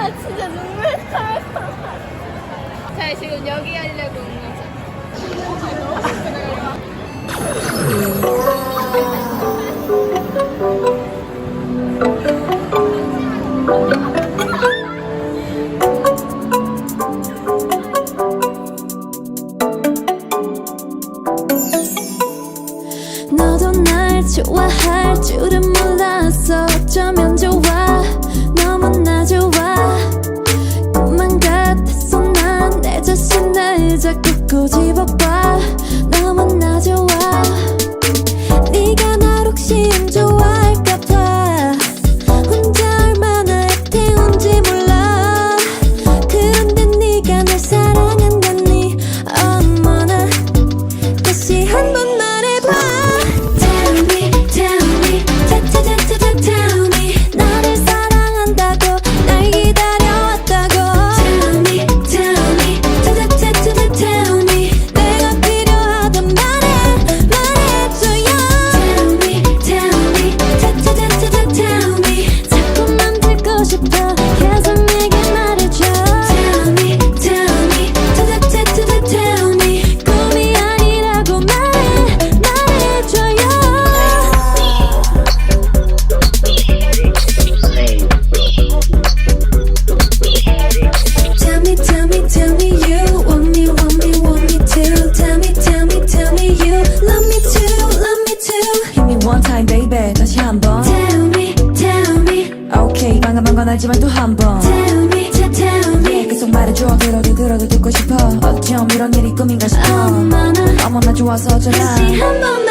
아 진짜 눈물 나요. 자 지금 여기 하려고 온 거죠. 너도 날 좋아할 줄은 몰랐어. One time baby. 다시 한번. Tell me tell me. Okay 반가운 건 알지만 또 한번. Tell me tell me. 계속 말해줘. 들어도 들어도 듣고 싶어. 어쩜 이런 일이 꿈인가 싶어. 어머나 좋아서 어쩌나. 다시 한번